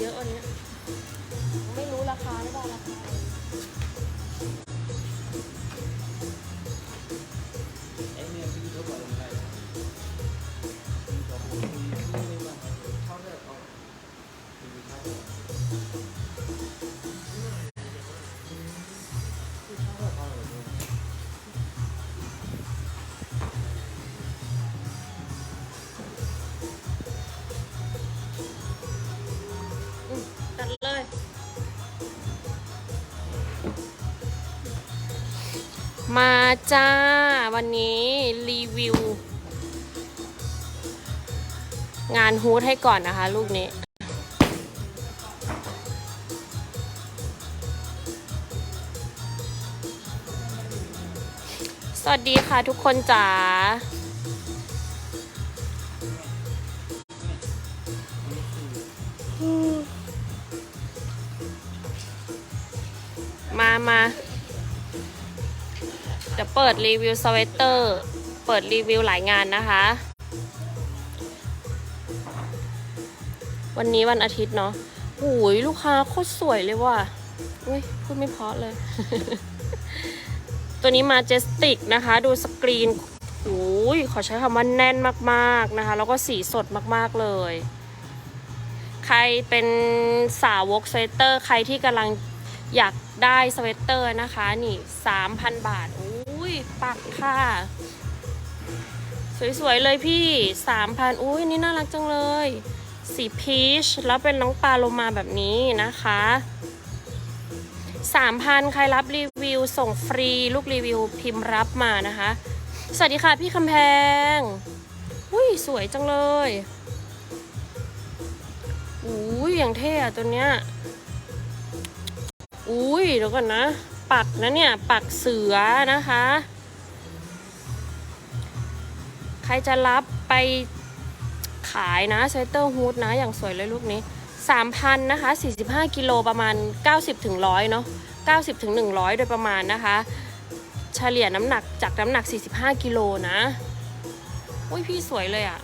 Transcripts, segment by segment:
เยอะอันนี้ ไม่รู้ราคาหรือเปล่าราคา มาจ้า วันนี้รีวิว งานฮูดให้ก่อนนะคะ ลูกนี้ สวัสดีค่ะทุกคนจ๋า ปิดรีวิวสเวตเตอร์ เปิดรีวิวหลายงานนะคะ วันนี้วันอาทิตย์เนาะโอ้ยลูกค้าโคตรสวยเลยว่ะอุ้ยพูดไม่เพราะเลย ตัวนี้มาเจสติกนะคะ ดูสกรีนโอ้ยขอใช้คำว่าแน่นมาก ๆ นะคะ แล้วก็สีสดมากๆเลย ใครเป็นสาวกสเวตเตอร์ ใครที่กำลังอยากได้สเวตเตอร์นะคะ นี่ 3,000 บาทอุ้ย ปักค่ะ สวยๆเลยพี่3,000อุ้ยนี่น่ารักจังเลย สีพีชแล้วเป็นน้องปลาโลมาแบบนี้นะคะ3,000ใครรับรีวิวส่งฟรีลูกรีวิวพิมพ์รับมานะคะ สวัสดีค่ะพี่คำแพงอุ้ยสวยจังเลยอุ้ยอย่างเท่อะตัวเนี้ยอุ้ยเดี๋ยวก่อนนะ ปักนะเนี่ย ปักเสือนะคะ ใครจะรับไปขายนะสเวตเตอร์ฮูดนะ อย่างสวยเลยลูกนี้ 3,000 นะคะ 45 กิโลประมาณ 90ถึง100 เนาะ90ถึง100 โดยประมาณนะคะ เฉลี่ยน้ำหนักจากน้ำหนัก 45 กิโลนะอุ้ยพี่สวยเลยอะ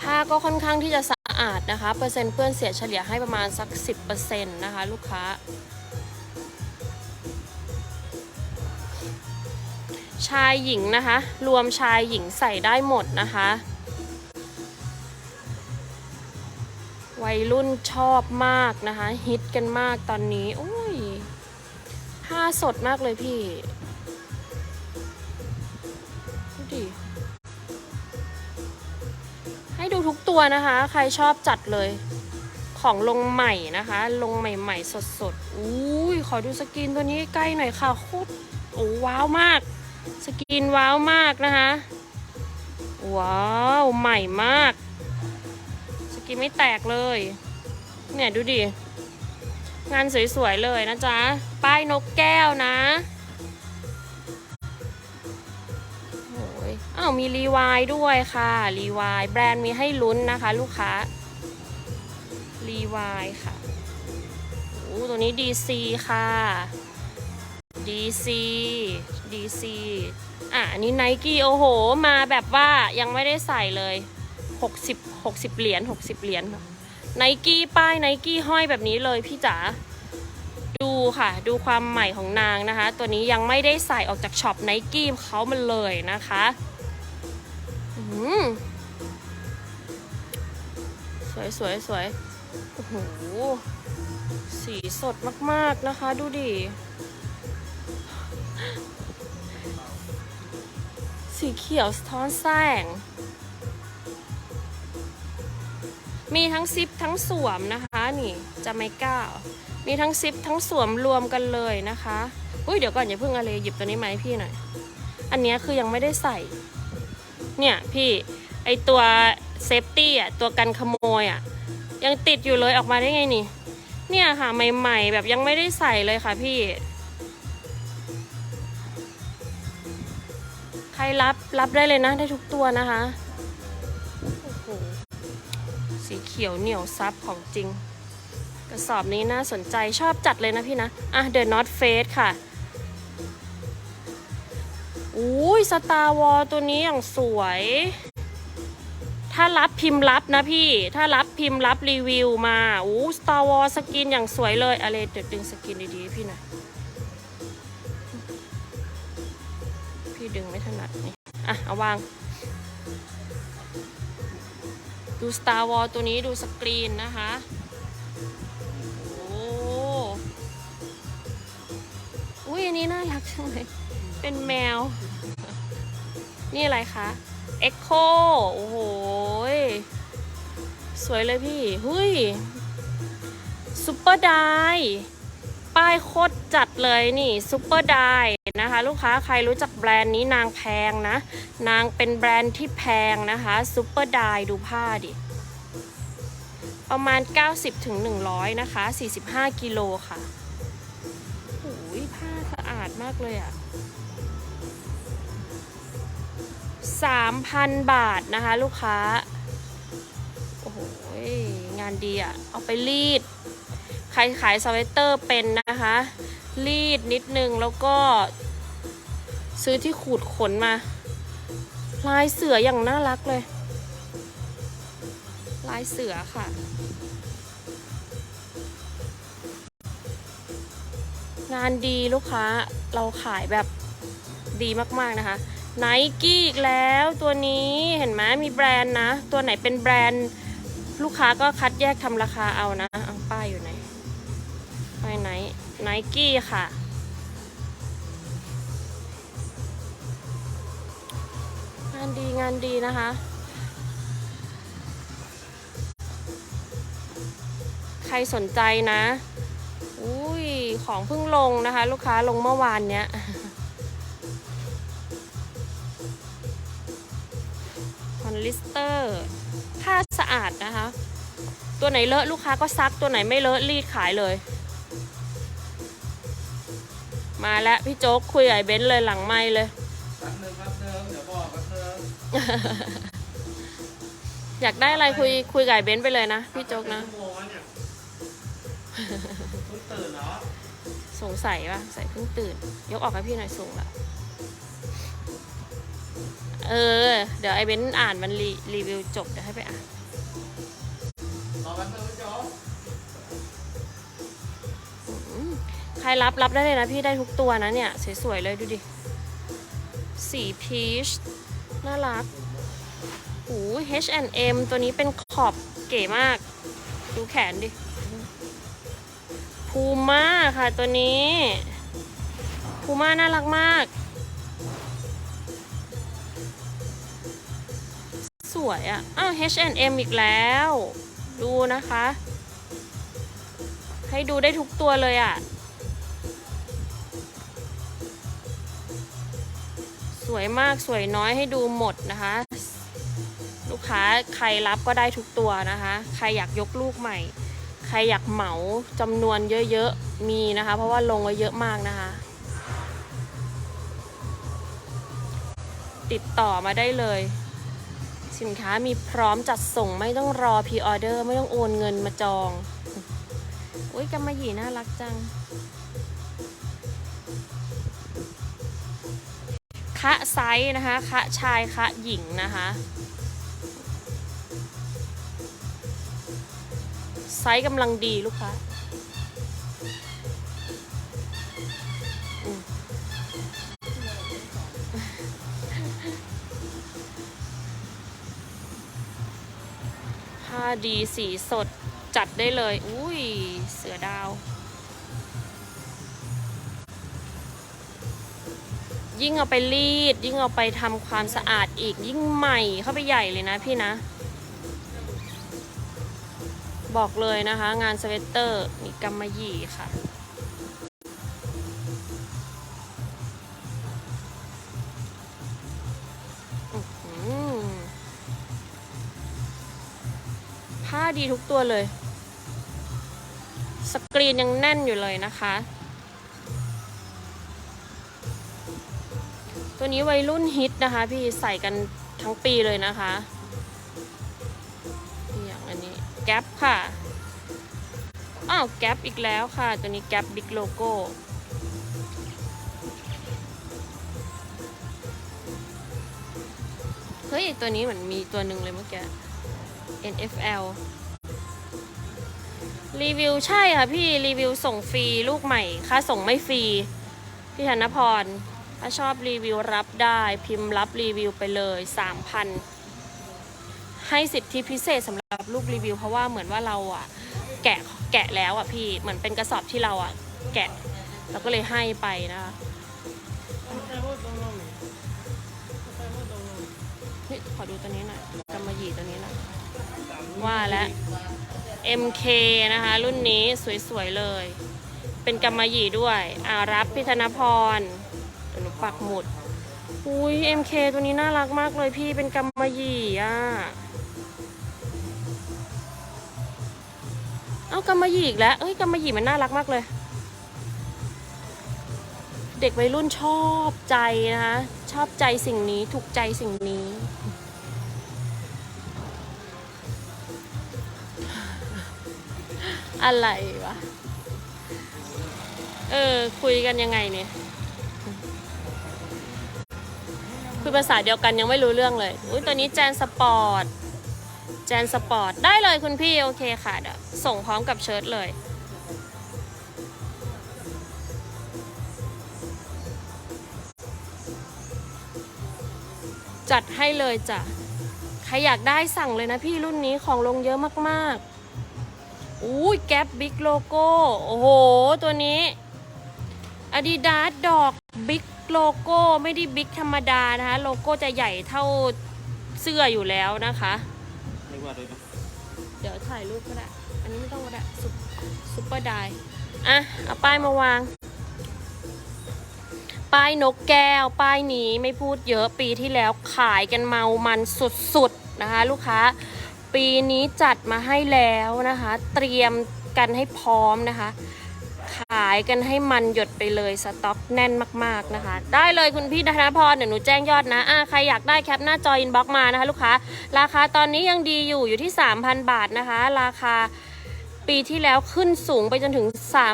ผ้าก็ค่อนข้างที่จะ อาดนะคะ เปอร์เซ็นต์เปื้อนเสียเฉลี่ยให้ประมาณสัก 10%นะคะลูกค้า ชายหญิงนะคะ รวมชายหญิงใส่ได้หมดนะคะ วัยรุ่นชอบมากนะคะ ฮิตกันมากตอนนี้อุ้ยผ้าสดมากเลยพี่ ตัวนะคะ ใครชอบจัดเลย ของลงใหม่นะคะ ลงใหม่ๆ สดๆอุ้ยขอดูสกินตัวนี้ใกล้หน่อยค่ะโคตรโอ้ว้าวมาก สกินว้าวมากนะคะ ว้าวใหม่มาก สกินไม่แตกเลย เนี่ยดูดิ งานสวยๆเลยนะจ๊ะ ป้ายนกแก้วนะ อ้าวมีรีวายด้วยค่ะรีวายแบรนด์มีให้ลุ้นนะคะ ลูกค้ารีวายค่ะโอ้ตัวนี้ DC ค่ะ DC DC อะอันนี้ไนกี้โอ้โห มาแบบว่ายังไม่ได้ใส่เลย 60 60 เหรียญ60 เหรียญไนกี้ป้ายไนกี้ห้อยแบบนี้เลยพี่จ๋าดูค่ะ ดูความใหม่ของนางนะคะ ตัวนี้ยังไม่ได้ใส่ออกจากช็อปไนกี้เขามันเลยนะคะ สวยสวยสวยโอ้โห สีสดมาก ๆ นะคะ ดูดิ สีเขียวสะท้อนแสง มีทั้งซิปทั้งสวมนะคะ นี่จาไมก้ามีทั้งซิปทั้งสวมรวมกันเลยนะคะ อุ้ยเดี๋ยวก่อนอย่าเพิ่งอะไรหยิบตัวนี้มาให้พี่หน่อย อันนี้คือยังไม่ได้ใส่ เนี่ยพี่ไอตัวเซฟตี้อะตัวกันขโมยอะยังติดอยู่เลยออกมาได้ไงนี่ เนี่ยค่ะใหม่ๆแบบยังไม่ได้ใส่เลยค่ะพี่ ใครรับรับได้เลยนะได้ทุกตัวนะคะโอ้โหสีเขียวเหนียวซับของจริง กระสอบนี้น่าสนใจชอบจัดเลยนะพี่นะ อะ The North Face ค่ะ อุ้ยสตาร์วอลตัวนี้อย่างสวย ถ้ารับพิมพ์รับนะพี่ ถ้ารับพิมพ์รับรีวิวมาอู้ Star Wars สกินอย่างสวยเลยอะไรเดี๋ยวดึงสกินดีๆพี่หน่อยพี่ดึงไม่ถนัดนี่อะเอาวาง ดู Star Wars ตัวนี้ดูสกรีนนะคะโอ้อุ้ยอันนี้น่ารักจังเลย เป็นแมว นี่อะไรคะ Echo โคโอ้โห สวยเลยพี่ หุยซุปเปอร์ไดป้ายโคตรจัดเลยนี่ซุปเปอร์ไดนะคะ ลูกค้าใครรู้จักแบรนด์นี้นางแพงนะ นางเป็นแบรนด์ที่แพงนะคะซุปเปอร์ไดดูผ้าดิ ประมาณ90ถึง100 นะคะ 45 กิโลค่ะโอ้ยผ้าสะอาดมากเลยอะ่ะ 3,000 บาทนะคะ ลูกค้า โอ้โหยงานดีอะ่ะ เอาไปรีด ใครขายสเวตเตอร์เป็นนะคะ รีดนิดนึงแล้วก็ ซื้อที่ขูดขนมา ลายเสืออย่างน่ารักเลย ลายเสือค่ะงานดีลูกค้าเราขายแบบดีมาก ๆ นะคะ ไนกี้อีกแล้วตัวนี้เห็นไหมมีแบรนด์นะ ตัวไหนเป็นแบรนด์ลูกค้าก็คัดแยกทำราคาเอานะเอาป้ายอยู่ไหนไปไหนไนกี้ค่ะ งานดีงานดีนะคะใครสนใจนะ อุ้ย ของเพิ่งลงนะคะ ลูกค้าลงเมื่อวานเนี้ย ลิสเตอร์ผ้าสะอาดนะคะ ตัวไหนเลอะลูกค้าก็ซักตัวไหนไม่เลอะรีดขายเลย มาแล้วพี่โจ๊กคุยกับไอ้เบนซ์เลยหลังไม่เลยแป๊บนึงแป๊บนึงเดี๋ยวบอกแป๊บนึงอยากได้อะไรคุยคุยกับไอ้เบนซ์ไปเลยนะพี่โจ๊กนะชั่วโมงแล้วเนี่ยเพิ่งตื่นเหรอสงสัยว่าใส่เพิ่งตื่น ยกออกให้พี่หน่อยสูงละเออ เดี๋ยวไอเบนอ่านมันรีรีวิวจบเดี๋ยวให้ไปอ่านใครรับรับได้เลยนะพี่ได้ทุกตัวนะเนี่ย สวยๆเลยดูดิ สีพีชน่ารักหู H&M ตัวนี้เป็นขอบเก๋มาก ดูแขนดิพูม่าค่ะตัวนี้พูม่าน่ารักมาก วยอะ่ะ อ้าว H&M อีกแล้ว ดูนะคะ ให้ดูได้ทุกตัวเลยอะ่ะ สวยมากสวยน้อยให้ดูหมดนะคะ ลูกค้าใครรับก็ได้ทุกตัวนะคะ ใครอยากยกลูกใหม่ ใครอยากเหมาจำนวนเยอะๆ มีนะคะ เพราะว่าลงไว้เยอะมากนะคะติดต่อมาได้เลย สินค้ามีพร้อมจัดส่งไม่ต้องรอพรีออเดอร์ไม่ต้องโอนเงินมาจอง อุ้ยกำมะหยี่น่ารักจัง คะไซส์นะคะ คะชาย คะหญิงนะคะ ไซส์กำลังดีลูกค้า ผ้าดีสีสดจัดได้เลย อุ้ย เสือดาว ยิ่งเอาไปรีด ยิ่งเอาไปทำความสะอาดอีกยิ่งใหม่เข้าไปใหญ่เลยนะพี่นะ บอกเลยนะคะ งานสเวตเตอร์มีกำมะหยี่ค่ะ ดีทุกตัวเลย สกรีนยังแน่นอยู่เลยนะคะ ตัวนี้วัยรุ่นฮิตนะคะ พี่ใส่กันทั้งปีเลยนะคะอย่างอันนี้แก๊ปค่ะ อ้าวแก๊ปอีกแล้วค่ะ ตัวนี้แก๊ปบิ๊กโลโก้เฮ้ย ตัวนี้เหมือนมีตัวหนึ่งเลยเมื่อกี้ NFL รีวิวใช่ค่ะพี่รีวิวส่งฟรีลูกใหม่ค่าส่งไม่ฟรีพี่ธนพรถ้าชอบรีวิวรับได้พิมพ์รับรีวิวไปเลย 3,000 ให้สิทธิพิเศษสำหรับลูกรีวิว เพราะว่าเหมือนว่าเราอะแกะแกะแล้วอะพี่เหมือนเป็นกระสอบที่เราอะแกะเราก็เลยให้ไปนะคะเฮ้ยขอดูตัวนี้หน่อยกำมะหยี่ตัวนี้หน่อยว่าแล้ว MK นะคะ รุ่นนี้สวยๆเลย เป็นกำมะหยี่ด้วย อ่ารับพิธนพรเดี๋ยวหนูปักหมุด อุ้ย MK ตัวนี้น่ารักมากเลยพี่เป็นกำมะหยี่อะ เอากำมะหยี่อีกแล้วเอ้ยกำมะหยี่มันน่ารักมากเลย เด็กวัยรุ่นชอบใจนะคะ ชอบใจสิ่งนี้ ถูกใจสิ่งนี้ อะไรวะ เออ คุยกันยังไงเนี่ย คุยภาษาเดียวกันยังไม่รู้เรื่องเลย อุ้ยตัวนี้แจนสปอร์ต แจนสปอร์ต ได้เลยคุณพี่โอเคค่ะเดี๋ยวส่งพร้อมกับเชิ้ตเลยจัดให้เลยจ้ะ ใครอยากได้สั่งเลยนะพี่รุ่นนี้ของลงเยอะมากๆ อุ้ยแก๊ปบิ๊กโลโก้ โอ้โห ตัวนี้ Adidas ดอกบิ๊กโลโก้ไม่ได้บิ๊กธรรมดานะคะ โลโก้จะใหญ่เท่าเสื้ออยู่แล้วนะคะไม่ว่าเลยนะเดี๋ยวถ่ายรูปก็ได้ อันนี้ไม่ต้องก็ได้ซุปซุปเปอร์ไดร์อะ เอาป้ายมาวาง ป้ายนกแก้ว ป้ายนี้ไม่พูดเยอะปีที่แล้วขายกันเมามันสุดๆนะคะ ลูกค้า ปีนี้จัดมาให้แล้วนะคะ เตรียมกันให้พร้อมนะคะ ขายกันให้มันหยดไปเลยสต็อกแน่นมากๆนะคะ ได้เลยคุณพี่ธนพรเดี๋ยวหนูแจ้งยอดนะอะใครอยากได้แคปหน้าจออินบ็อกมานะคะลูกค้า ราคาตอนนี้ยังดีอยู่อยู่ที่ 3,000 บาทนะคะ ราคาปีที่แล้วขึ้นสูงไปจนถึง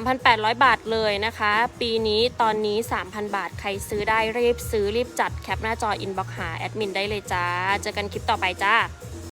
3,800 บาทเลยนะคะ ปีนี้ตอนนี้ 3,000 บาทใครซื้อได้รีบซื้อรีบจัดแคปหน้าจออินบ็อกหาแอดมินได้เลยจ้า เจอกันคลิปต่อไปจ้า